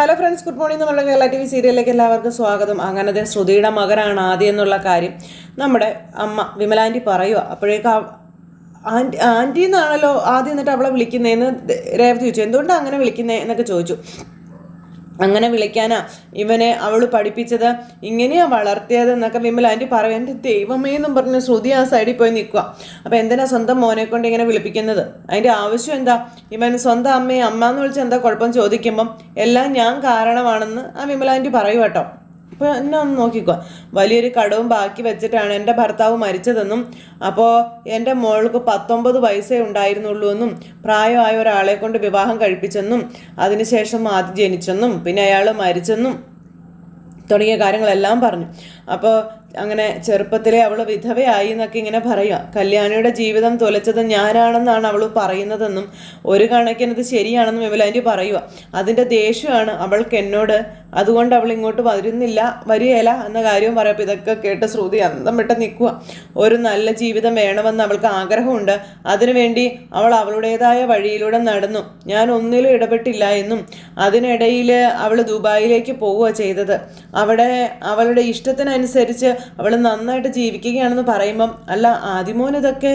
Hello friends good morning നമ്മുടെ Kerala T V സീരിയലിലേക്ക് എല്ലാവർക്കും സ്വാഗതം. അങ്ങനത്തെ ശ്രുതിയുടെ മകനാണ് ആദ്യം എന്നുള്ള കാര്യം നമ്മുടെ അമ്മ വിമലാന്റി പറയുക അപ്പോഴേക്ക് ആന്റി ആന്റി എന്നാണല്ലോ ആദ്യം എന്നിട്ട് അവളെ വിളിക്കുന്നതെന്ന് രേവതി ചോദിച്ചു. എന്തുകൊണ്ടാണ് അങ്ങനെ വിളിക്കുന്നത് എന്നൊക്കെ ചോദിച്ചു. അങ്ങനെ വിളിക്കാനാ ഇവനെ അവൾ പഠിപ്പിച്ചത്. ഇങ്ങനെയാ വളർത്തിയത് എന്നൊക്കെ വിമല ആന്റി പറയും. എന്റെ ദൈവമേ എന്നും പറഞ്ഞ് ശ്രുതി ആ സൈഡിൽ പോയി നിൽക്കുക അപ്പോൾ എന്തിനാ സ്വന്തം മോനെ കൊണ്ട് ഇങ്ങനെ വിളിപ്പിക്കുന്നത്? അതിന്റെ ആവശ്യം എന്താ? ഇവൻ സ്വന്തം അമ്മയെ അമ്മ എന്ന് വിളിച്ച് എന്താ കുഴപ്പം ചോദിക്കുമ്പം? എല്ലാം ഞാൻ കാരണമാണെന്ന് ആ വിമല ആന്റി പറയും കേട്ടോ. അപ്പോൾ എന്നെ ഒന്ന് നോക്കിക്കോ. വലിയൊരു കടവും ബാക്കി വെച്ചിട്ടാണ് എന്റെ ഭർത്താവ് മരിച്ചതെന്നും അപ്പോൾ എന്റെ മോൾക്ക് പത്തൊമ്പത് വയസ്സേ ഉണ്ടായിരുന്നുള്ളൂ എന്നും പ്രായമായ ഒരാളെ കൊണ്ട് വിവാഹം കഴിപ്പിച്ചെന്നും അതിനുശേഷം ആദ്യം ജനിച്ചെന്നും പിന്നെ അയാൾ മരിച്ചെന്നും തുടങ്ങിയ കാര്യങ്ങളെല്ലാം പറഞ്ഞു. അപ്പോൾ അങ്ങനെ ചെറുപ്പത്തിലെ അവൾ വിധവയായി എന്നൊക്കെ ഇങ്ങനെ പറയുക. കല്യാണിയുടെ ജീവിതം തുലച്ചത് ഞാനാണെന്നാണ് അവൾ പറയുന്നതെന്നും ഒരു കണക്കിനത് ശരിയാണെന്നും വിമലാന്റി പറയുക. അതിന്റെ ദേഷ്യമാണ് അവൾക്ക് എന്നോട് അതുകൊണ്ട് അവൾ ഇങ്ങോട്ട് വരുന്നില്ല വരികയില്ല എന്ന കാര്യവും പറയപ്പോൾ ഇതൊക്കെ കേട്ട് ശ്രുതി അന്തം വിട്ട് നിൽക്കുക ഒരു നല്ല ജീവിതം വേണമെന്ന് അവൾക്ക് ആഗ്രഹമുണ്ട്. അതിനുവേണ്ടി അവൾ അവളുടേതായ വഴിയിലൂടെ നടന്നു. ഞാൻ ഒന്നിലും ഇടപെട്ടില്ല എന്നും അതിനിടയിൽ അവൾ ദുബായിലേക്ക് പോവുക ചെയ്തത്. അവിടെ അവളുടെ ഇഷ്ടത്തിനനുസരിച്ച് അവൾ നന്നായിട്ട് ജീവിക്കുകയാണെന്ന് പറയുമ്പം അല്ല ആദിമോൻ ഇതൊക്കെ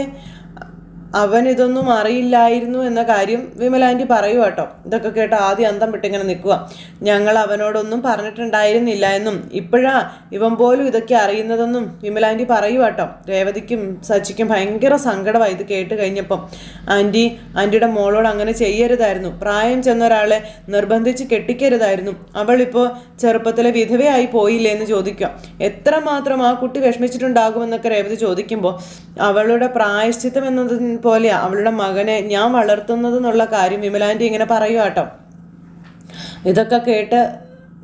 അവൻ ഇതൊന്നും അറിയില്ലായിരുന്നു എന്ന കാര്യം വിമലാന്റി പറയൂ കേട്ടോ. ഇതൊക്കെ കേട്ട് ആദ്യം അന്തം വിട്ടിങ്ങനെ നിൽക്കുക. ഞങ്ങൾ അവനോടൊന്നും പറഞ്ഞിട്ടുണ്ടായിരുന്നില്ല എന്നും. ഇപ്പോഴാ ഇവൻ പോലും ഇതൊക്കെ അറിയുന്നതെന്നും വിമലാന്റി പറയൂ കേട്ടോ. രേവതിക്കും സച്ചിക്കും ഭയങ്കര സങ്കടമായി ഇത് കേട്ട് കഴിഞ്ഞപ്പം. ആന്റി ആന്റിയുടെ മോളോട് അങ്ങനെ ചെയ്യരുതായിരുന്നു. പ്രായം ചെന്ന ഒരാളെ നിർബന്ധിച്ച് കെട്ടിക്കരുതായിരുന്നു. അവളിപ്പോൾ ചെറുപ്പത്തിലെ വിധവയായി പോയില്ലേ എന്ന് ചോദിക്കുക. എത്രമാത്രം ആ കുട്ടി വിഷമിച്ചിട്ടുണ്ടാകുമെന്നൊക്കെ രേവതി ചോദിക്കുമ്പോൾ അവളുടെ പ്രായശ്ചിത്തം എന്നതിന് പോലെയാ അവളുടെ മകനെ ഞാൻ വളർത്തുന്നതെന്നുള്ള കാര്യം വിമലാന്റെ ഇങ്ങനെ പറയുക ഇതൊക്കെ കേട്ട്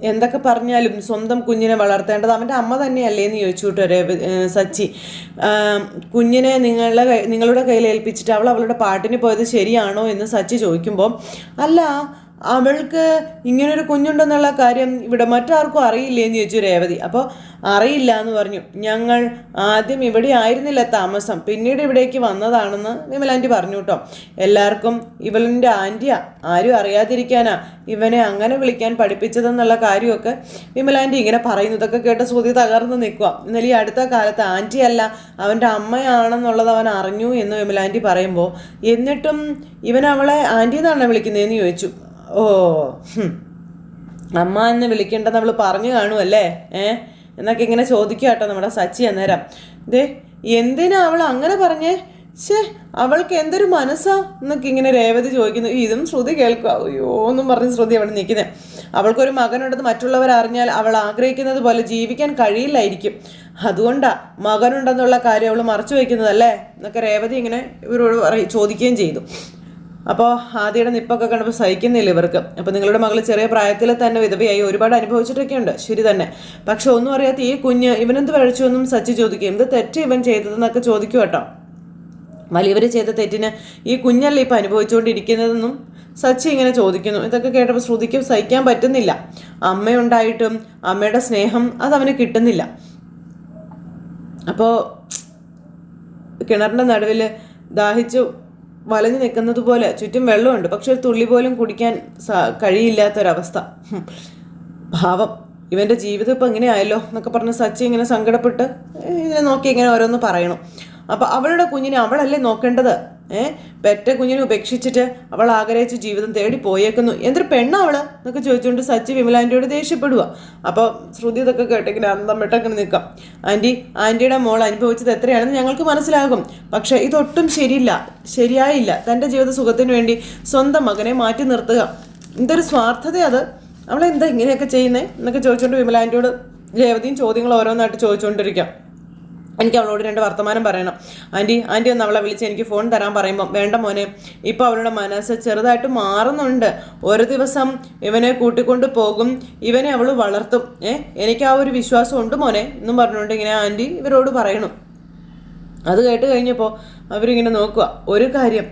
എന്തൊക്കെ പറഞ്ഞാലും സ്വന്തം കുഞ്ഞിനെ വളർത്തേണ്ടത് അവന്റെ അമ്മ തന്നെയല്ലേ എന്ന് ചോദിച്ചു കേട്ടോ സച്ചി. കുഞ്ഞിനെ നിങ്ങളുടെ നിങ്ങളുടെ കയ്യിൽ ഏൽപ്പിച്ചിട്ട് അവൾ അവളുടെ പാട്ടിന് പോയത് ശരിയാണോ എന്ന് സച്ചി ചോദിക്കുമ്പോൾ അല്ല അവൾക്ക് ഇങ്ങനൊരു കുഞ്ഞുണ്ടെന്നുള്ള കാര്യം ഇവിടെ മറ്റാർക്കും അറിയില്ലേ എന്ന് ചോദിച്ചു രേവതി. അപ്പോൾ അറിയില്ല എന്ന് പറഞ്ഞു. ഞങ്ങൾ ആദ്യം ഇവിടെ ആയിരുന്നില്ല താമസം. പിന്നീട് ഇവിടേക്ക് വന്നതാണെന്ന് വിമലാന്റി പറഞ്ഞു കേട്ടോ. എല്ലാവർക്കും ഇവളിന്റെ ആന്റിയാ. ആരും അറിയാതിരിക്കാനാ ഇവനെ അങ്ങനെ വിളിക്കാൻ പഠിപ്പിച്ചതെന്നുള്ള കാര്യമൊക്കെ വിമലാന്റി ഇങ്ങനെ പറയുന്നതൊക്കെ കേട്ട ശ്രുതി തകർന്ന് നിൽക്കുക എന്നാൽ ഈ അടുത്ത കാലത്ത് ആന്റിയല്ല അവന്റെ അമ്മയാണെന്നുള്ളത് അവൻ അറിഞ്ഞു എന്ന് വിമലാന്റി പറയുമ്പോൾ എന്നിട്ടും ഇവൻ അവളെ ആന്റി എന്നാണ് വിളിക്കുന്നതെന്ന് ചോദിച്ചു. ഓ. അമ്മ എന്ന് വിളിക്കേണ്ടെന്ന് അവൾ പറഞ്ഞു കാണുമല്ലേ ഏ? എന്നൊക്കെ ഇങ്ങനെ ചോദിക്കുക കേട്ടോ നമ്മുടെ സച്ചി അന്നേരം. ദേ എന്തിനാ അവൾ അങ്ങനെ പറഞ്ഞേ? ഷേ അവൾക്ക് എന്തൊരു മനസ്സാ? എന്നൊക്കെ ഇങ്ങനെ രേവതി ചോദിക്കുന്നു. ഇതും ശ്രുതി കേൾക്കുക അയ്യോ എന്നും പറഞ്ഞ് ശ്രുതി അവിടെ നിൽക്കുന്നത് അവൾക്കൊരു മകനുണ്ടെന്ന് മറ്റുള്ളവർ അറിഞ്ഞാൽ അവൾ ആഗ്രഹിക്കുന്നത് പോലെ ജീവിക്കാൻ കഴിയില്ലായിരിക്കും. അതുകൊണ്ടാ മകനുണ്ടെന്നുള്ള കാര്യം അവൾ മറച്ചു വയ്ക്കുന്നതല്ലേ എന്നൊക്കെ രേവതി ഇങ്ങനെ ഇവരോട് ചോദിക്കുകയും ചെയ്തു. അപ്പോൾ ആദ്യയുടെ നിപ്പൊക്കെ കണ്ടപ്പോൾ സഹിക്കുന്നില്ല ഇവർക്ക്. അപ്പോൾ നിങ്ങളുടെ മകൾ ചെറിയ പ്രായത്തിൽ തന്നെ വിധവയായി ഒരുപാട് അനുഭവിച്ചിട്ടൊക്കെ ഉണ്ട് ശരി തന്നെ. പക്ഷെ ഒന്നും അറിയാത്ത ഈ കുഞ്ഞ് ഇവനെന്ത് പഴച്ചു എന്നും സച്ചി ചോദിക്കും എന്ത് തെറ്റ് ഇവൻ ചെയ്തതെന്നൊക്കെ ചോദിക്കും കേട്ടോ. വലിയവർ ചെയ്ത തെറ്റിന് ഈ കുഞ്ഞല്ലേ ഇപ്പം അനുഭവിച്ചുകൊണ്ടിരിക്കുന്നതെന്നും സച്ചി ഇങ്ങനെ ചോദിക്കുന്നു. ഇതൊക്കെ കേട്ടപ്പോൾ ശ്രുതിക്കും സഹിക്കാൻ പറ്റുന്നില്ല. അമ്മയുണ്ടായിട്ടും അമ്മയുടെ സ്നേഹം അതവന് കിട്ടുന്നില്ല. അപ്പോൾ കിണറിന്റെ നടുവിൽ ദാഹിച്ചു വലഞ്ഞു നിൽക്കുന്നത് പോലെ ചുറ്റും വെള്ളമുണ്ട്. പക്ഷെ ഒരു തുള്ളി പോലും കുടിക്കാൻ കഴിയില്ലാത്തൊരവസ്ഥ. ഭാവം ഇവന്റെ ജീവിതം ഇപ്പം ഇങ്ങനെ ആയല്ലോ എന്നൊക്കെ പറഞ്ഞ് സച്ചി ഇങ്ങനെ സങ്കടപ്പെട്ട് ഇതിനെ നോക്കി ഇങ്ങനെ ഓരോന്ന് പറയണം. അപ്പോൾ അവളുടെ കുഞ്ഞിനെ അവളല്ലേ നോക്കേണ്ടത്? ഏ? പെറ്റ കുഞ്ഞിനെ ഉപേക്ഷിച്ചിട്ട് അവൾ ആഗ്രഹിച്ച് ജീവിതം തേടി പോയേക്കുന്നു. എന്തൊരു പെണ്ണാ അവൾ? എന്നൊക്കെ ചോദിച്ചുകൊണ്ട് സച്ചി വിമലാന്റിയോട് ദേഷ്യപ്പെടുക അപ്പോൾ ശ്രുതി ഇതൊക്കെ കേട്ടെങ്കിൽ അന്തം വിട്ടങ്ങനെ നിൽക്കാം. ആന്റി ആന്റിയുടെ മോൾ അനുഭവിച്ചത് എത്രയാണെന്ന് ഞങ്ങൾക്ക് മനസ്സിലാകും. പക്ഷേ ഇതൊട്ടും ശരിയില്ല. ശരിയായില്ല. തന്റെ ജീവിത സുഖത്തിന് വേണ്ടി സ്വന്തം മകനെ മാറ്റി നിർത്തുക. എന്തൊരു സ്വാർത്ഥത അത്. അവളെന്താ ഇങ്ങനെയൊക്കെ ചെയ്യുന്നത് എന്നൊക്കെ ചോദിച്ചുകൊണ്ട് വിമലാന്റിയോട് രേവതിയും ചോദ്യങ്ങൾ ഓരോന്നായിട്ട് ചോദിച്ചുകൊണ്ടിരിക്കാം. എനിക്ക് അവളോട് രണ്ട് വർത്തമാനം പറയണം. ആന്റി ആന്റി ഒന്ന് അവളെ വിളിച്ച് എനിക്ക് ഫോൺ തരാൻ പറയുമ്പം വേണ്ട മോനെ ഇപ്പോൾ അവളുടെ മനസ്സ് ചെറുതായിട്ട് മാറുന്നുണ്ട്. ഒരു ദിവസം ഇവനെ കൂട്ടിക്കൊണ്ട് പോകും. ഇവനെ അവൾ വളർത്തും. ഏ എനിക്ക് ആ ഒരു വിശ്വാസം ഉണ്ട് മോനെ എന്നും പറഞ്ഞുകൊണ്ട് ഇങ്ങനെ ആന്റി ഇവരോട് പറയണം. അത് കേട്ട് കഴിഞ്ഞപ്പോൾ അവരിങ്ങനെ നോക്കുക ഒരു കാര്യം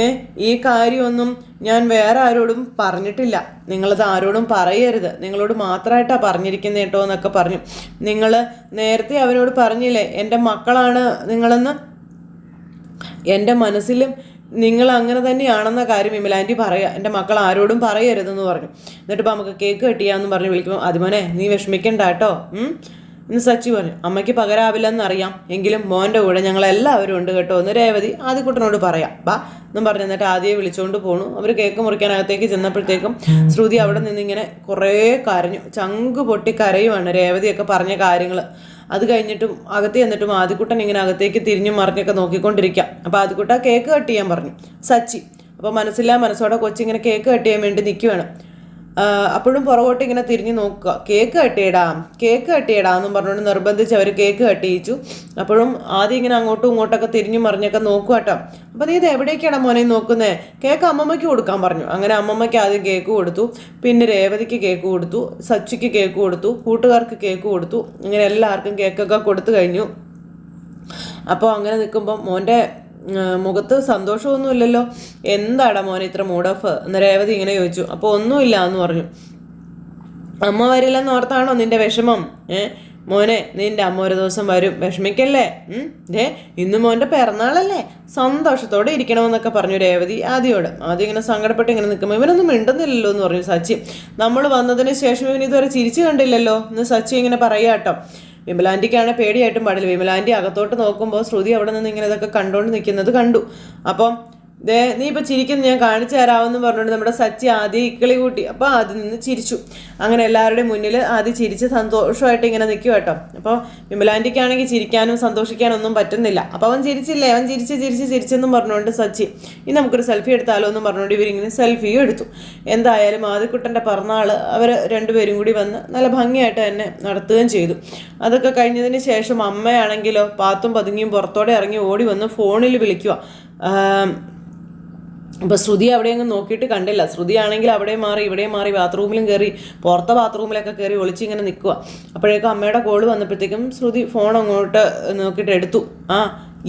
ഏ ഈ കാര്യമൊന്നും ഞാൻ വേറെ ആരോടും പറഞ്ഞിട്ടില്ല. നിങ്ങളത് ആരോടും പറയരുത്. നിങ്ങളോട് മാത്രമായിട്ടാണ് പറഞ്ഞിരിക്കുന്നത് കേട്ടോ എന്നൊക്കെ പറഞ്ഞു. നിങ്ങൾ നേരത്തെ അവനോട് പറഞ്ഞില്ലേ എന്റെ മക്കളാണ് നിങ്ങളെന്ന്? എന്റെ മനസ്സിലും നിങ്ങൾ അങ്ങനെ തന്നെയാണെന്ന കാര്യം വിമലാന്റി പറയുക. എന്റെ മക്കൾ ആരോടും പറയരുതെന്ന് പറഞ്ഞു. എന്നിട്ട് നമുക്ക് കേക്ക് കെട്ടിയാന്ന് പറഞ്ഞ് വിളിക്കുമ്പോൾ അതുമോനെ നീ വിഷമിക്കണ്ട കേട്ടോ. എന്ന് സച്ചി പറഞ്ഞു അമ്മയ്ക്ക് പകരാവില്ലെന്നറിയാം. എങ്കിലും മോന്റെ കൂടെ ഞങ്ങളെല്ലാവരും ഉണ്ട് കേട്ടോ എന്ന് രേവതി ആദ്യക്കുട്ടനോട് പറയാം. ബാ എന്നും പറഞ്ഞു. എന്നിട്ട് ആദ്യം വിളിച്ചുകൊണ്ട് പോണു. അവർ കേക്ക് മുറിക്കാനകത്തേക്ക് ചെന്നപ്പോഴത്തേക്കും ശ്രുതി അവിടെ നിന്നിങ്ങനെ കുറേ കരഞ്ഞു. ചങ്ക് പൊട്ടി കരയുമാണ് രേവതിയൊക്കെ പറഞ്ഞ കാര്യങ്ങൾ അത് കഴിഞ്ഞിട്ടും അകത്ത് ചെന്നിട്ടും ആദ്യക്കുട്ടൻ ഇങ്ങനെ അകത്തേക്ക് തിരിഞ്ഞും മറിഞ്ഞൊക്കെ നോക്കിക്കൊണ്ടിരിക്കാം. അപ്പോൾ ആദ്യക്കുട്ട കേക്ക് കട്ട് ചെയ്യാൻ പറഞ്ഞു. സച്ചി അപ്പോൾ മനസ്സില്ലാ മനസ്സോടെ കൊച്ചിങ്ങനെ കേക്ക് കട്ട് ചെയ്യാൻ വേണ്ടി നിൽക്കുവാണ് അപ്പോഴും പുറകോട്ട് ഇങ്ങനെ തിരിഞ്ഞു നോക്കുക. കേക്ക് കട്ടിയിടാ കേക്ക് കട്ടിയിടാ എന്നും പറഞ്ഞുകൊണ്ട് നിർബന്ധിച്ച് അവർ കേക്ക് കട്ടിയിച്ചു അപ്പോഴും ആദ്യം ഇങ്ങനെ അങ്ങോട്ടും ഇങ്ങോട്ടൊക്കെ തിരിഞ്ഞു മറിഞ്ഞൊക്കെ നോക്കുക കേട്ടോ. അപ്പോൾ നീ ഇത് എവിടേക്കാണ് മോനെ നോക്കുന്നത് കേക്ക് അമ്മമ്മയ്ക്ക് കൊടുക്കാൻ പറഞ്ഞു. അങ്ങനെ അമ്മമ്മയ്ക്ക് ആദ്യം കേക്ക് കൊടുത്തു. പിന്നെ രേവതിക്ക് കേക്ക് കൊടുത്തു. സച്ചിക്ക് കേക്ക് കൊടുത്തു. കൂട്ടുകാർക്ക് കേക്ക് കൊടുത്തു. ഇങ്ങനെ എല്ലാവർക്കും കേക്കൊക്കെ കൊടുത്തു കഴിഞ്ഞു. അപ്പോൾ അങ്ങനെ നിൽക്കുമ്പോൾ മോന്റെ മുഖത്ത് സന്തോഷമൊന്നുമില്ലല്ലോ. എന്താടാ മോനെ ഇത്ര മൂഡ് ഓഫ് എന്ന് രേവതി ഇങ്ങനെ ചോദിച്ചു. അപ്പോൾ ഒന്നുമില്ല എന്ന് പറഞ്ഞു. അമ്മ വരില്ലെന്ന് ഓർത്താണോ നിന്റെ വിഷമം? ഏ മോനെ നിന്റെ അമ്മ ഒരു ദിവസം വരും. വിഷമിക്കല്ലേ? ദേ ഇന്ന് മോന്റെ പിറന്നാളല്ലേ. സന്തോഷത്തോടെ ഇരിക്കണമെന്നൊക്കെ പറഞ്ഞു രേവതി ആദ്യോട്. ആദ്യം ഇങ്ങനെ സങ്കടപ്പെട്ട് ഇങ്ങനെ നിൽക്കുമ്പോൾ ഇവനൊന്നും മിണ്ടുന്നില്ലല്ലോ എന്ന് പറഞ്ഞു സച്ചി. നമ്മൾ വന്നതിന് ശേഷം ഇവൻ ഇതുവരെ ചിരിച്ചു കണ്ടില്ലല്ലോ എന്ന് സച്ചി ഇങ്ങനെ പറയാ കേട്ടോ വിമലാന്റിക്കാണ് പേടിയായിട്ടും പാടില്ല. വിമലാന്റി അകത്തോട്ട് നോക്കുമ്പോൾ ശ്രുതി അവിടെ നിന്ന് ഇങ്ങനെ ഇതൊക്കെ കണ്ടുകൊണ്ട് നിൽക്കുന്നത് കണ്ടു. അപ്പം ദേ നീ ഇപ്പൊ ചിരിക്കുന്നു ഞാൻ കാണിച്ചു തരാമെന്ന് പറഞ്ഞുകൊണ്ട് നമ്മുടെ സച്ചി ആദ്യം ഇക്കിളി കൂട്ടി. അപ്പോൾ ആദ്യം നിന്ന് ചിരിച്ചു. അങ്ങനെ എല്ലാവരുടെയും മുന്നിൽ ആദ്യം ചിരിച്ച് സന്തോഷമായിട്ട് ഇങ്ങനെ നിൽക്കും കേട്ടോ. അപ്പോൾ വിമലാന്റിക്കാണെങ്കിൽ ചിരിക്കാനും സന്തോഷിക്കാനും ഒന്നും പറ്റുന്നില്ല. അപ്പോൾ അവൻ ചിരിച്ചില്ലേ? അവൻ ചിരിച്ച് ചിരിച്ച് ചിരിച്ചെന്നും പറഞ്ഞുകൊണ്ട് സച്ചി ഇനി നമുക്കൊരു സെൽഫി എടുത്താലോ? എന്നും പറഞ്ഞുകൊണ്ട് ഇവരിങ്ങനെ സെൽഫിയും എടുത്തു. എന്തായാലും ആദ്യക്കുട്ടന്റെ പിറന്നാൾ അവർ രണ്ടുപേരും കൂടി വന്ന് നല്ല ഭംഗിയായിട്ട് തന്നെ നടത്തുകയും ചെയ്തു. അതൊക്കെ കഴിഞ്ഞതിന് ശേഷം അമ്മയാണെങ്കിലോ പാത്തും പതുങ്ങിയും പുറത്തോടെ ഇറങ്ങി ഓടി വന്ന് ഫോണിൽ വിളിക്കുക അപ്പോൾ ശ്രുതി അവിടെയൊന്നും നോക്കിയിട്ട് കണ്ടില്ല. ശ്രുതി ആണെങ്കിൽ അവിടെ മാറി ഇവിടെ മാറി ബാത്റൂമിലും കയറി പുറത്തെ ബാത്റൂമിലൊക്കെ കയറി ഒളിച്ച് ഇങ്ങനെ നിൽക്കുക അപ്പോഴേക്കും അമ്മയുടെ കോൾ വന്നപ്പോഴത്തേക്കും ശ്രുതി ഫോൺ അങ്ങോട്ട് നോക്കിയിട്ട് എടുത്തു. ആ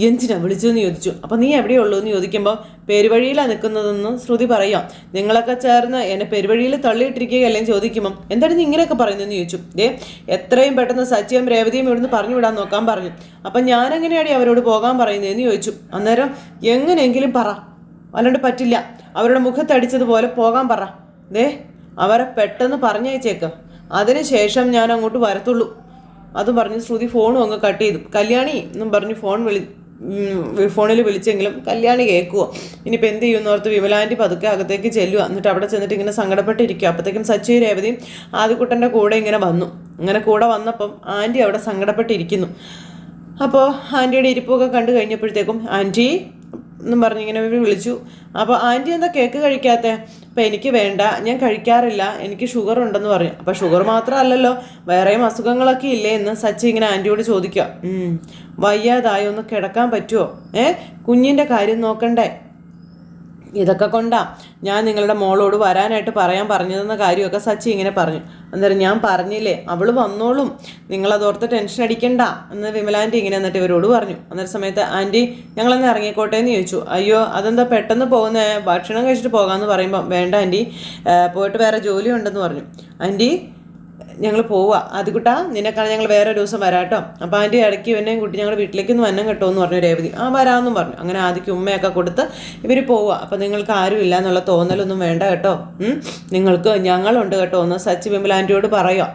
എന്തിനാ വിളിച്ചതെന്ന് ചോദിച്ചു. അപ്പം നീ എവിടെയുള്ളൂ എന്ന് ചോദിക്കുമ്പോൾ പെരുവഴിയിലാണ് നിൽക്കുന്നതെന്ന് ശ്രുതി പറയാം. നിങ്ങളൊക്കെ ചേർന്ന് എന്നെ പെരുവഴിയിൽ തള്ളിയിട്ടിരിക്കുകയല്ലേ ചോദിക്കുമ്പം. എന്താണ് നീ ഇങ്ങനെയൊക്കെ പറയുന്നതെന്ന് ചോദിച്ചു. ദേ എത്രയും പെട്ടെന്ന് സച്ചിയും രേവതിയും ഇവിടുന്ന് പറഞ്ഞു വിടാൻ നോക്കാൻ പറഞ്ഞു. അപ്പം ഞാനെങ്ങനെയാണ് അവരോട് പോകാൻ പറയുന്നതെന്ന് ചോദിച്ചു. അന്നേരം എങ്ങനെയെങ്കിലും പറ. അല്ലാണ്ട് പറ്റില്ല. അവരുടെ മുഖത്തടിച്ചതുപോലെ പോകാൻ പറ. ദേ അവരെ പെട്ടെന്ന് പറഞ്ഞയച്ചേക്ക്. അതിനുശേഷം ഞാൻ അങ്ങോട്ട് വരത്തുള്ളൂ. അതും പറഞ്ഞ് ശ്രുതി ഫോണും അങ്ങ് കട്ട് ചെയ്തു. കല്യാണി എന്നും പറഞ്ഞ് ഫോൺ വിളി ഫോണിൽ വിളിച്ചെങ്കിലും കല്യാണി കേൾക്കുവോ? ഇനിയിപ്പോൾ എന്ത് ചെയ്യുമെന്ന് ഓർത്ത് വിമലാന്റെ പതുക്കെ അകത്തേക്ക് ചെല്ലുക എന്നിട്ട് അവിടെ ചെന്നിട്ട് ഇങ്ങനെ സങ്കടപ്പെട്ടിരിക്കുക അപ്പോഴത്തേക്കും സച്ചി രേവതിയും ആദ്യക്കുട്ടന്റെ കൂടെ ഇങ്ങനെ വന്നു. ഇങ്ങനെ കൂടെ വന്നപ്പം ആന്റി അവിടെ സങ്കടപ്പെട്ടിരിക്കുന്നു. അപ്പോൾ ആന്റിയുടെ ഇരിപ്പൊക്കെ കണ്ടു കഴിഞ്ഞപ്പോഴത്തേക്കും ആന്റി എന്നും പറഞ്ഞ് ഇങ്ങനെ ഇവർ വിളിച്ചു. അപ്പോൾ ആന്റി എന്താ കേക്ക് കഴിക്കാത്ത? അപ്പം എനിക്ക് വേണ്ട. ഞാൻ കഴിക്കാറില്ല. എനിക്ക് ഷുഗർ ഉണ്ടെന്ന് പറഞ്ഞു അപ്പോൾ ഷുഗർ മാത്രമല്ലല്ലോ. വേറെയും അസുഖങ്ങളൊക്കെ ഇല്ലേ എന്ന് സച്ചി ഇങ്ങനെ ആന്റിയോട് ചോദിക്കുക. "ഉം, വയ്യാതായി? ഒന്ന് കിടക്കാൻ പറ്റുമോ ഏ? കുഞ്ഞിന്റെ കാര്യം നോക്കണ്ടേ? ഇതൊക്കെ കൊണ്ടാ ഞാൻ നിങ്ങളുടെ മോളോട് വരാനായിട്ട് പറയാൻ പറഞ്ഞതെന്ന കാര്യമൊക്കെ സച്ചി ഇങ്ങനെ പറഞ്ഞു. അന്നേരം ഞാൻ പറഞ്ഞില്ലേ അവൾ വന്നോളും. നിങ്ങളതോർത്ത് ടെൻഷൻ അടിക്കണ്ട എന്ന് വിമലാന്റി ഇങ്ങനെ എന്നിട്ട് ഇവരോട് പറഞ്ഞു. അന്നേരം സമയത്ത് ആന്റി ഞങ്ങളെന്ന് ഇറങ്ങിക്കോട്ടെ എന്ന് ചോദിച്ചു. അയ്യോ അതെന്താ പെട്ടെന്ന് പോകുന്ന? ഭക്ഷണം കഴിച്ചിട്ട് പോകാമെന്ന് പറയുമ്പോൾ വേണ്ട ആന്റി പോയിട്ട് വേറെ ജോലി ഉണ്ടെന്ന് പറഞ്ഞു. ആന്റി ഞങ്ങൾ പോവുക കുട്ടാ നിന്നെക്കാണ് ഞങ്ങൾ വേറെ ദിവസം വരാം കേട്ടോ അപ്പോൾ അതിന്റെ ഇടയ്ക്ക് എന്നെയും കുട്ടി ഞങ്ങൾ വീട്ടിലേക്ക് ഒന്ന് വന്നം കേട്ടോ എന്ന് പറഞ്ഞു രേവതി. ആ വരാമെന്നും പറഞ്ഞു. അങ്ങനെ ആദ്യക്ക് ഉമ്മയൊക്കെ കൊടുത്ത് ഇവർ പോവുക അപ്പോൾ നിങ്ങൾക്ക് ആരുമില്ല എന്നുള്ള തോന്നലൊന്നും വേണ്ട കേട്ടോ. നിങ്ങൾക്ക് ഞങ്ങളുണ്ട് കേട്ടോ എന്ന് സച്ചി വിമല ആന്റിയോട് പറയുക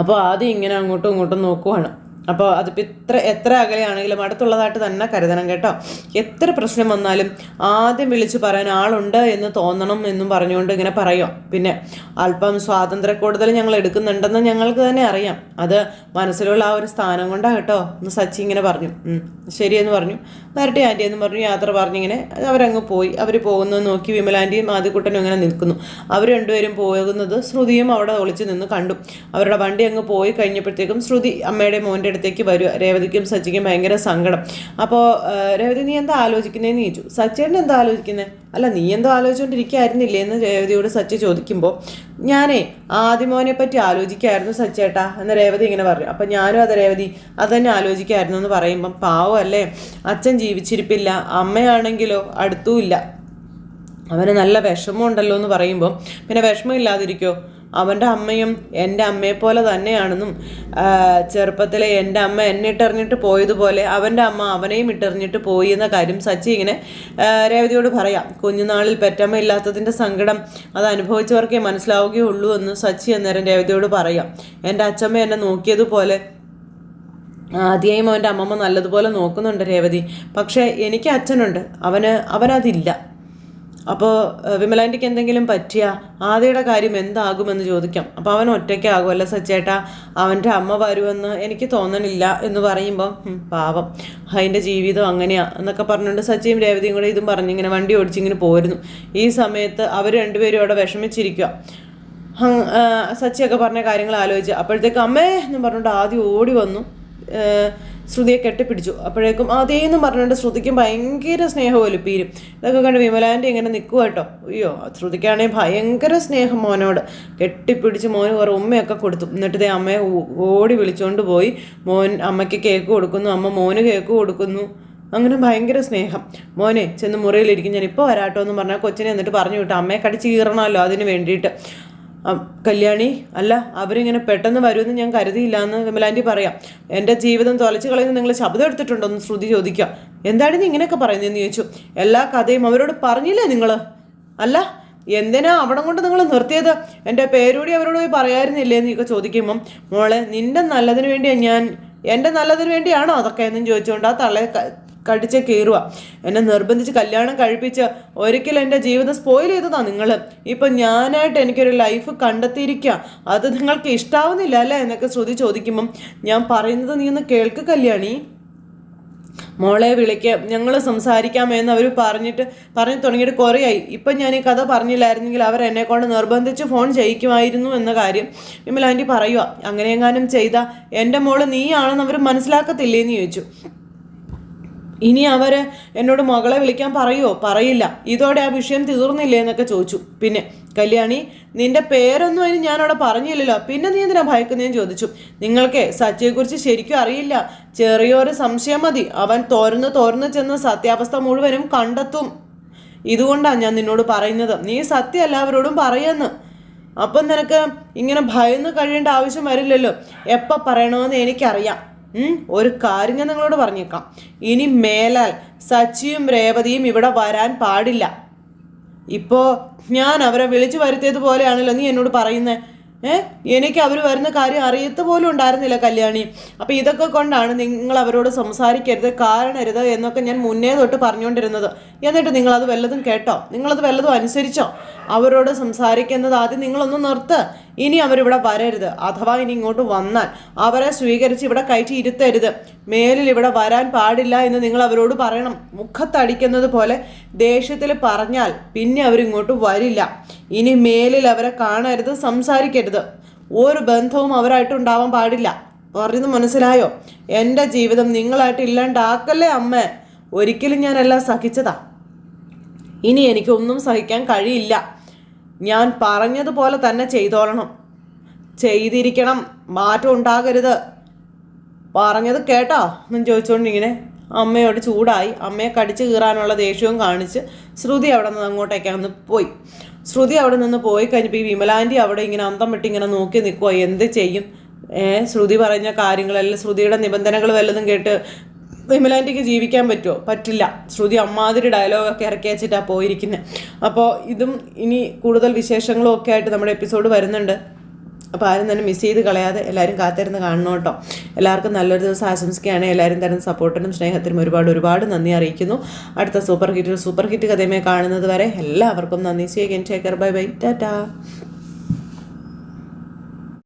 അപ്പോൾ ആദ്യം ഇങ്ങനെ അങ്ങോട്ടും ഇങ്ങോട്ടും നോക്കുവാണ്. അപ്പോൾ അതിപ്പോൾ ഇത്ര എത്ര അകലെയാണെങ്കിലും അടുത്തുള്ളതായിട്ട് തന്നെ കരുതണം കേട്ടോ. എത്ര പ്രശ്നം വന്നാലും ആദ്യം വിളിച്ച് പറയാൻ ആളുണ്ട് എന്ന് തോന്നണം എന്നും പറഞ്ഞുകൊണ്ട് ഇങ്ങനെ പറയാം പിന്നെ അല്പം സ്വാതന്ത്ര്യ കൂടുതൽ ഞങ്ങൾ എടുക്കുന്നുണ്ടെന്ന് ഞങ്ങൾക്ക് തന്നെ അറിയാം. അത് മനസ്സിലുള്ള ആ ഒരു സ്ഥാനം കൊണ്ടാണ് കേട്ടോ. എന്ന് സച്ചി ഇങ്ങനെ പറഞ്ഞു. "ഉം, ശരിയെന്ന് പറഞ്ഞു. വരട്ടെ ആന്റി എന്ന് പറഞ്ഞു. യാത്ര പറഞ്ഞിങ്ങനെ അവരങ്ങ് പോയി. അവർ പോകുന്നത് നോക്കി വിമലാന്റിയും ആദ്യക്കുട്ടനും ഇങ്ങനെ നിൽക്കുന്നു. അവർ രണ്ടുപേരും പോകുന്നത് ശ്രുതിയും അവിടെ ഒളിച്ച് നിന്ന് കണ്ടു. അവരുടെ വണ്ടി അങ്ങ് പോയി കഴിഞ്ഞപ്പോഴത്തേക്കും ശ്രുതി അമ്മയുടെ മോന്റെ അടുത്തേക്ക് വരിക രേവതിക്കും സച്ചിക്കും ഭയങ്കര സങ്കടം. അപ്പോൾ രേവതി നീ എന്താ ആലോചിക്കുന്നതെന്ന് ചോദിച്ചു. സച്ചേട്ടൻ എന്താ ആലോചിക്കുന്നത് അല്ല നീ എന്തോ ആലോചിച്ചുകൊണ്ടിരിക്കുകയായിരുന്നില്ലേ എന്ന് രേവതിയോട് സച്ചി ചോദിക്കുമ്പോൾ ഞാനേ ആദിമോനെ പറ്റി ആലോചിക്കായിരുന്നു സച്ചേട്ടാ എന്ന് രേവതി ഇങ്ങനെ പറഞ്ഞു. അപ്പം ഞാനും അത് രേവതി അത് തന്നെ ആലോചിക്കായിരുന്നു എന്ന് പറയുമ്പം പാവമല്ലേ? അച്ഛൻ ജീവിച്ചിരിപ്പില്ല അമ്മയാണെങ്കിലോ അടുത്തുമില്ല അവന് നല്ല വിഷമമുണ്ടല്ലോ എന്ന് പറയുമ്പോൾ പിന്നെ വിഷമം ഇല്ലാതിരിക്കോ? അവന്റെ അമ്മയും എന്റെ അമ്മയെ പോലെ തന്നെയാണെന്നും ചെറുപ്പത്തിലെ എന്റെ അമ്മ എന്നെ ഇട്ടെറിഞ്ഞിട്ട് പോയതുപോലെ അവന്റെ അമ്മ അവനെയും ഇട്ടെറിഞ്ഞിട്ട് പോയി എന്ന കാര്യം സച്ചി ഇങ്ങനെ രേവതിയോട് പറയാം. കുഞ്ഞുനാളിൽ പെറ്റമ്മ ഇല്ലാത്തതിന്റെ സങ്കടം അത് അനുഭവിച്ചവർക്കേ മനസ്സിലാവുകയുള്ളൂ എന്ന് സച്ചി അന്നേരം രേവതിയോട് പറയാം. എന്റെ അച്ഛമ്മ എന്നെ നോക്കിയതുപോലെ ആദ്യമായും അവന്റെ അമ്മമ്മ നല്ലതുപോലെ നോക്കുന്നുണ്ട് രേവതി. പക്ഷേ എനിക്ക് അച്ഛനുണ്ട്. അവന് അവനതില്ല. അപ്പോൾ വിമലാന്റിക്ക് എന്തെങ്കിലും പറ്റിയ ആദ്യയുടെ കാര്യം എന്താകുമെന്ന് ചോദിക്കാം. അപ്പോൾ അവൻ ഒറ്റയ്ക്കാകും. അല്ല സച്ചേട്ടാ അവന്റെ അമ്മ വരുമെന്ന് എനിക്ക് തോന്നണില്ല എന്ന് പറയുമ്പോൾ പാവം. അതിന്റെ ജീവിതം അങ്ങനെയാ എന്നൊക്കെ പറഞ്ഞുകൊണ്ട് സച്ചിയും രേവതിയും കൂടെ ഇതും പറഞ്ഞിങ്ങനെ വണ്ടി ഓടിച്ചിങ്ങനെ പോയിരുന്നു ഈ സമയത്ത് അവർ രണ്ടുപേരും അവിടെ വിഷമിച്ചിരിക്കുക സച്ചിയൊക്കെ പറഞ്ഞ കാര്യങ്ങൾ ആലോചിച്ച് അപ്പോഴത്തേക്ക് അമ്മേ എന്ന് പറഞ്ഞുകൊണ്ട് ആദ്യം ഓടി വന്നു. ശ്രുതിയെ കെട്ടിപ്പിടിച്ചു. അപ്പോഴേക്കും അതേന്നും പറഞ്ഞുകൊണ്ട് ശ്രുതിക്ക് ഭയങ്കര സ്നേഹം ഒലിപ്പീരും. ഇതൊക്കെ കണ്ട് വിമലാന്റെ ഇങ്ങനെ നിൽക്കുക കേട്ടോ. അയ്യോ ശ്രുതിക്കാണെങ്കിൽ ഭയങ്കര സ്നേഹം മോനോട്. കെട്ടിപ്പിടിച്ച് മോന് കുറേ ഉമ്മയൊക്കെ കൊടുത്തു. എന്നിട്ട് ഇതേ അമ്മയെ ഓടി വിളിച്ചുകൊണ്ട് പോയി. മോൻ അമ്മയ്ക്ക് കേക്ക് കൊടുക്കുന്നു. അമ്മ മോന് കേക്ക് കൊടുക്കുന്നു. അങ്ങനെ ഭയങ്കര സ്നേഹം. മോനെ ചെന്ന് മുറിയിലിരിക്കും. ഞാൻ ഇപ്പോൾ വരാട്ടോ എന്ന് പറഞ്ഞാൽ കൊച്ചിനെ എന്നിട്ട് പറഞ്ഞു വിട്ടു. അമ്മയെ കടിച്ച് കീറണമല്ലോ അതിന് വേണ്ടിയിട്ട്. കല്യാണി അല്ല അവരിങ്ങനെ പെട്ടെന്ന് വരുമെന്ന് ഞാൻ കരുതിയില്ല എന്ന് വിമലാന്റി പറയാം. എന്റെ ജീവിതം തുലച്ചു കളയുന്ന നിങ്ങൾ ശബ്ദം എടുത്തിട്ടുണ്ടോ എന്ന് ശ്രുതി ചോദിക്കുക എന്താണ് നീ ഇങ്ങനെയൊക്കെ പറയുന്നതെന്ന് ചോദിച്ചു. എല്ലാ കഥയും അവരോട് പറഞ്ഞില്ലേ നിങ്ങൾ? അല്ല എന്തിനാ അവിടെ കൊണ്ട് നിങ്ങൾ നിർത്തിയത്? എന്റെ പേരൂടി അവരോട് പോയി പറയായിരുന്നില്ലേ എന്നൊക്കെ ചോദിക്കുമ്പം മോളെ നിന്റെ നല്ലതിന് വേണ്ടിയാണ് ഞാൻ എന്റെ നല്ലതിന് വേണ്ടിയാണോ അതൊക്കെ എന്നും ചോദിച്ചുകൊണ്ട് ആ തള്ളയെ കടിച്ച് കയറുക എന്നെ നിർബന്ധിച്ച് കല്യാണം കഴിപ്പിച്ച് ഒരിക്കലും എന്റെ ജീവിതം സ്പോയിൽ ചെയ്തതാണ് നിങ്ങൾ ഇപ്പം ഞാനായിട്ട് എനിക്കൊരു ലൈഫ് കണ്ടെത്തിയിരിക്കുക അത് നിങ്ങൾക്ക് ഇഷ്ടാവുന്നില്ല അല്ലേ? എന്നൊക്കെ ശ്രുതി ചോദിക്കുമ്പം ഞാൻ പറയുന്നത് നീ ഒന്ന് കേൾക്ക് കല്യാണി. മോളെ വിളിക്ക്. ഞങ്ങൾ സംസാരിക്കാമെന്ന് അവർ പറഞ്ഞിട്ട് പറഞ്ഞു തുടങ്ങിയിട്ട് കുറേയായി. ഇപ്പം ഞാൻ ഈ കഥ പറഞ്ഞില്ലായിരുന്നെങ്കിൽ അവർ എന്നെ കൊണ്ട് നിർബന്ധിച്ച് ഫോൺ ചെയ്യിക്കുമായിരുന്നു എന്ന കാര്യം വിമലാന്റി പറയുക അങ്ങനെയെങ്ങാനും ചെയ്ത. എന്റെ മോൾ നീയാണെന്ന് അവർ മനസ്സിലാക്കത്തില്ലേന്ന് ചോദിച്ചു. ഇനി അവർ എന്നോട് മകളെ വിളിക്കാൻ പറയുമോ പറയില്ല. ഇതോടെ ആ വിഷയം തീർന്നില്ലേ എന്നൊക്കെ ചോദിച്ചു. പിന്നെ കല്യാണി നിന്റെ പേരൊന്നും അതിന് ഞാനവിടെ പറഞ്ഞില്ലല്ലോ. പിന്നെ നീ എന്തിനാ ഭയക്കുന്നതെന്ന് ചോദിച്ചു. നിങ്ങൾക്ക് സച്ചിയെക്കുറിച്ച് ശരിക്കും അറിയില്ല. ചെറിയൊരു സംശയം മതി. അവൻ തോർന്ന് തോർന്ന് ചെന്ന് സത്യാവസ്ഥ മുഴുവനും കണ്ടെത്തും. ഇതുകൊണ്ടാണ് ഞാൻ നിന്നോട് പറയുന്നത്. നീ സത്യം എല്ലാവരോടും പറയുന്നു. അപ്പം നിനക്ക് ഇങ്ങനെ ഭയന്ന് കഴിയേണ്ട ആവശ്യം വരില്ലല്ലോ. എപ്പോൾ പറയണമെന്ന് എനിക്കറിയാം. ഒരു കാര്യം ഞാൻ നിങ്ങളോട് പറഞ്ഞേക്കാം. ഇനി മേലാൽ സച്ചിയും രേവതിയും ഇവിടെ വരാൻ പാടില്ല. ഇപ്പോൾ ഞാൻ അവരെ വിളിച്ചു വരുത്തിയതുപോലെയാണല്ലോ നീ എന്നോട് പറയുന്നത് ഏ? എനിക്ക് അവർ വരുന്ന കാര്യം അറിയത്ത് പോലും ഉണ്ടായിരുന്നില്ല കല്യാണി. അപ്പോൾ ഇതൊക്കെ കൊണ്ടാണ് നിങ്ങൾ അവരോട് സംസാരിക്കരുത് കാരണരുത് എന്നൊക്കെ ഞാൻ മുന്നേ തൊട്ട് പറഞ്ഞുകൊണ്ടിരുന്നത്. എന്നിട്ട് നിങ്ങളത് വല്ലതും കേട്ടോ? നിങ്ങളത് വല്ലതും അനുസരിച്ചോ? അവരോട് സംസാരിക്കുന്നത് ആദ്യം നിങ്ങളൊന്ന് നിർത്ത്. ഇനി അവരിവിടെ വരരുത്. അഥവാ ഇനി ഇങ്ങോട്ട് വന്നാൽ അവരെ സ്വീകരിച്ച് ഇവിടെ കയറ്റി ഇരുത്തരുത്. മേലിൽ ഇവിടെ വരാൻ പാടില്ല എന്ന് നിങ്ങൾ അവരോട് പറയണം. മുഖത്തടിക്കുന്നത് പോലെ ദേഷ്യത്തിൽ പറഞ്ഞാൽ പിന്നെ അവരിങ്ങോട്ട് വരില്ല. ഇനി മേലിൽ അവരെ കാണരുത് സംസാരിക്കരുത്. ഒരു ബന്ധവും അവരായിട്ട് ഉണ്ടാവാൻ പാടില്ല. പറയുന്നത് മനസ്സിലായോ? എന്റെ ജീവിതം നിങ്ങളായിട്ട് ഇല്ലാണ്ടാക്കല്ലേ അമ്മ? ഒരിക്കലും ഞാനെല്ലാം സഹിച്ചതാ. ഇനി എനിക്കൊന്നും സഹിക്കാൻ കഴിയില്ല. ഞാൻ പറഞ്ഞതുപോലെ തന്നെ ചെയ്തോളണം. ചെയ്തിരിക്കണം. മാറ്റം ഉണ്ടാകരുത്. പറഞ്ഞത് കേട്ടോ? എന്നും ചോദിച്ചുകൊണ്ട് ഇങ്ങനെ അമ്മയോട് ചൂടായി. അമ്മയെ കടിച്ചു കീറാനുള്ള ദേഷ്യവും കാണിച്ച് ശ്രുതി അവിടെ നിന്ന് അങ്ങോട്ടേക്കാണ് പോയി. ശ്രുതി അവിടെ നിന്ന് പോയി കഴിഞ്ഞപ്പോൾ ഈ വിമലാന്റി അവിടെ ഇങ്ങനെ അന്തം വിട്ട് ഇങ്ങനെ നോക്കി നിൽക്കുക എന്ത് ചെയ്യും? ശ്രുതി പറഞ്ഞ കാര്യങ്ങളെല്ലാം ശ്രുതിയുടെ നിബന്ധനകൾ വല്ലതും കേട്ട് വിമലാന്റിക്ക് ജീവിക്കാൻ പറ്റുമോ പറ്റില്ല. ശ്രുതി അമ്മാതിരി ഡയലോഗൊക്കെ ഇറക്കി വെച്ചിട്ടാണ് പോയിരിക്കുന്നത് അപ്പോൾ ഇതും ഇനി കൂടുതൽ വിശേഷങ്ങളും ഒക്കെ ആയിട്ട് നമ്മുടെ എപ്പിസോഡ് വരുന്നുണ്ട്. അപ്പോൾ ആരും തന്നെ മിസ് ചെയ്ത് കളയാതെ എല്ലാവരും കാത്തിരുന്ന് കാണണം കേട്ടോ. എല്ലാവർക്കും നല്ലൊരു ദിവസം ആശംസിക്കുകയാണ്. എല്ലാവരും തരുന്ന സപ്പോർട്ടിനും സ്നേഹത്തിനും ഒരുപാട് ഒരുപാട് നന്ദി അറിയിക്കുന്നു. അടുത്ത സൂപ്പർ ഹിറ്റ് സൂപ്പർ ഹിറ്റ് കഥയുമായി കാണുന്നത് വരെ എല്ലാവർക്കും നന്ദി. See again take care bye bye tata